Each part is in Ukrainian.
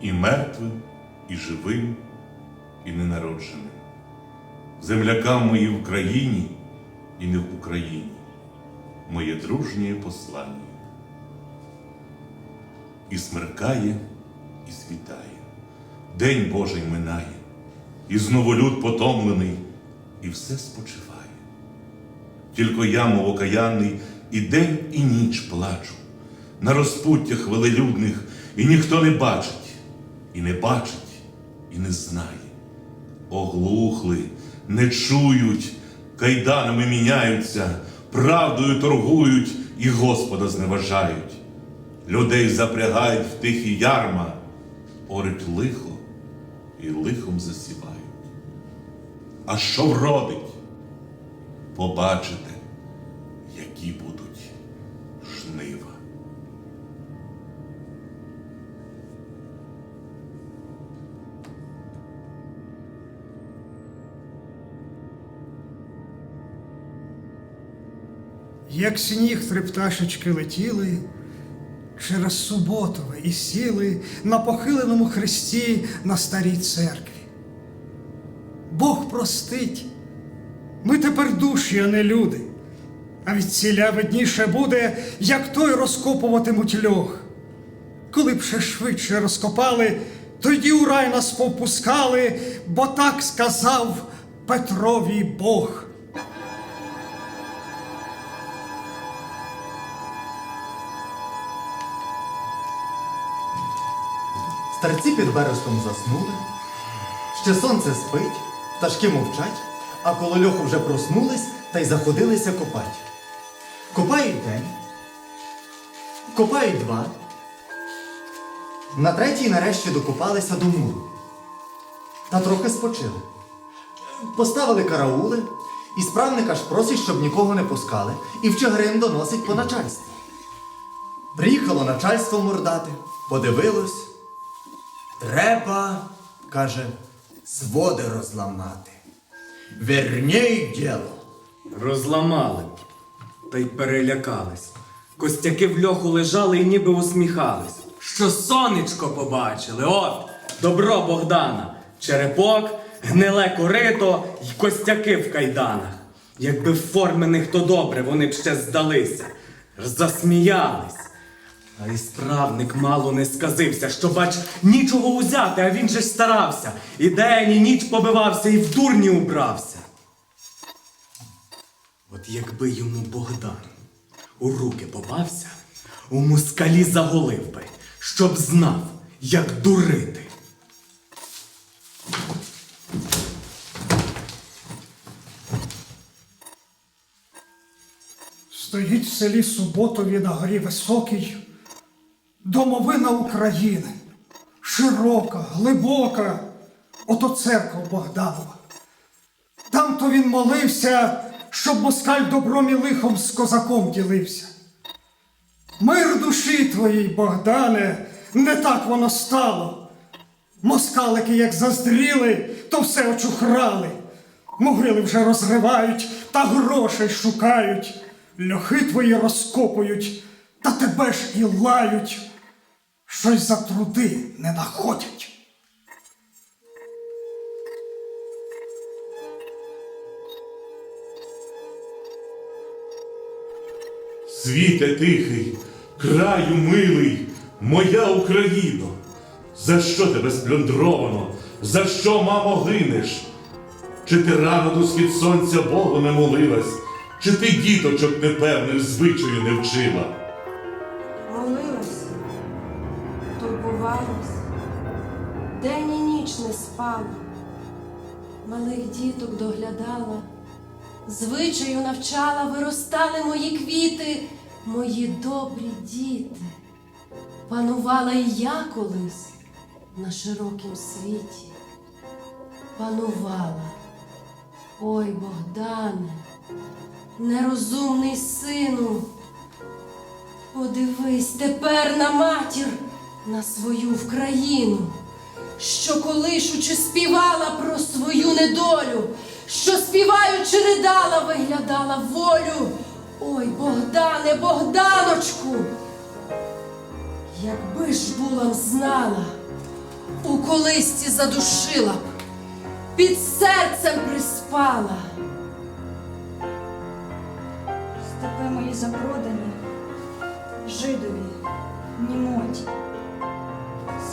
і мертвим, і живим, і ненародженим, землякам мої в країні і не в Україні, моє дружнє послання. І смеркає, і світає, День Божий минає, і знову люд потомлений, і все спочиває. Тільки я, мов окаянний, і день, і ніч плачу на розпуттях велелюдних, і ніхто не бачить, і не бачить, і не знає. Оглухли, не чують, кайданами міняються, правдою торгують і Господа зневажають. Людей запрягають в тихі ярма, орить лихо і лихом засівають. А що вродить? Побачите, які будуть жнива. Як сніг три пташечки летіли через Суботове і сіли на похиленому хресті на старій церкві. Бог простить, ми тепер душі, а не люди, а від ціля видніше буде, як той розкопуватимуть льох. Коли б ще швидше розкопали, тоді у рай нас повпускали, бо так сказав Петрові Бог. Старці під берестом заснули, ще сонце спить, пташки мовчать, а коло льоху вже проснулись та й заходилися копать. Копають день, копають два. На третій нарешті докопалися до муру. Та трохи спочили. Поставили караули, і справника ж просить, щоб нікого не пускали, і в Чигирин доносить по начальству. Приїхало начальство мордати, подивилось. Треба, каже, своди розламати. Верній діло. Розламали та й перелякались. Костяки в льоху лежали і ніби усміхались. Що сонечко побачили, от, добро Богдана, черепок, гниле корито й костяки в кайданах. Якби формених, то добре, вони б ще здалися, засміялись. А і справник мало не сказився, що, бач, нічого узяти, а він же ж старався. І день, і ніч побивався, і в дурні убрався. От якби йому Богдан у руки попався, у москалі заголив би, щоб знав, як дурити. Стоїть в селі Суботові на горі Високій домовина України. Широка, глибока, ото церква Богданова. Там то він молився, щоб москаль добром і лихом з козаком ділився. Мир душі твоїй, Богдане, не так воно стало. Москалики, як заздріли, то все очухрали. Могили вже розривають та грошей шукають. Льохи твої розкопують, та тебе ж і лають. Щось за труди не находять. Світе тихий, краю милий, моя Україно, за що тебе сплюндровано, за що, мамо, гинеш? Чи ти рано до схід сонця Богу не молилась, чи ти діточок непевних звичаю не вчила? Ніч не спала, малих діток доглядала, звичаю навчала, виростали мої квіти, мої добрі діти. Панувала і я колись на широкім світі. Панувала, ой Богдане, нерозумний сину. Подивись тепер на матір, на свою Вкраїну, що колишучи співала про свою недолю, що співаючи ридала, виглядала волю. Ой, Богдане, Богданочку, якби ж була знала, у колисці задушила б, під серцем приспала. Степи мої запродані, жидові, німоті,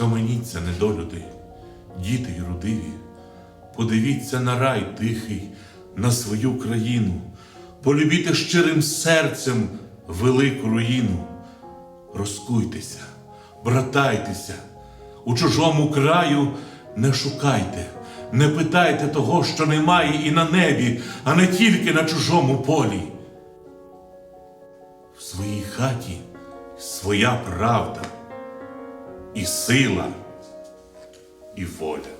Схаменіться, недолюди, діти й родиві, подивіться на рай тихий, на свою країну, полюбіте щирим серцем велику руїну. Розкуйтеся, братайтеся, у чужому краю не шукайте, не питайте того, що немає і на небі, а не тільки на чужому полі. В своїй хаті своя правда і сила, і воля.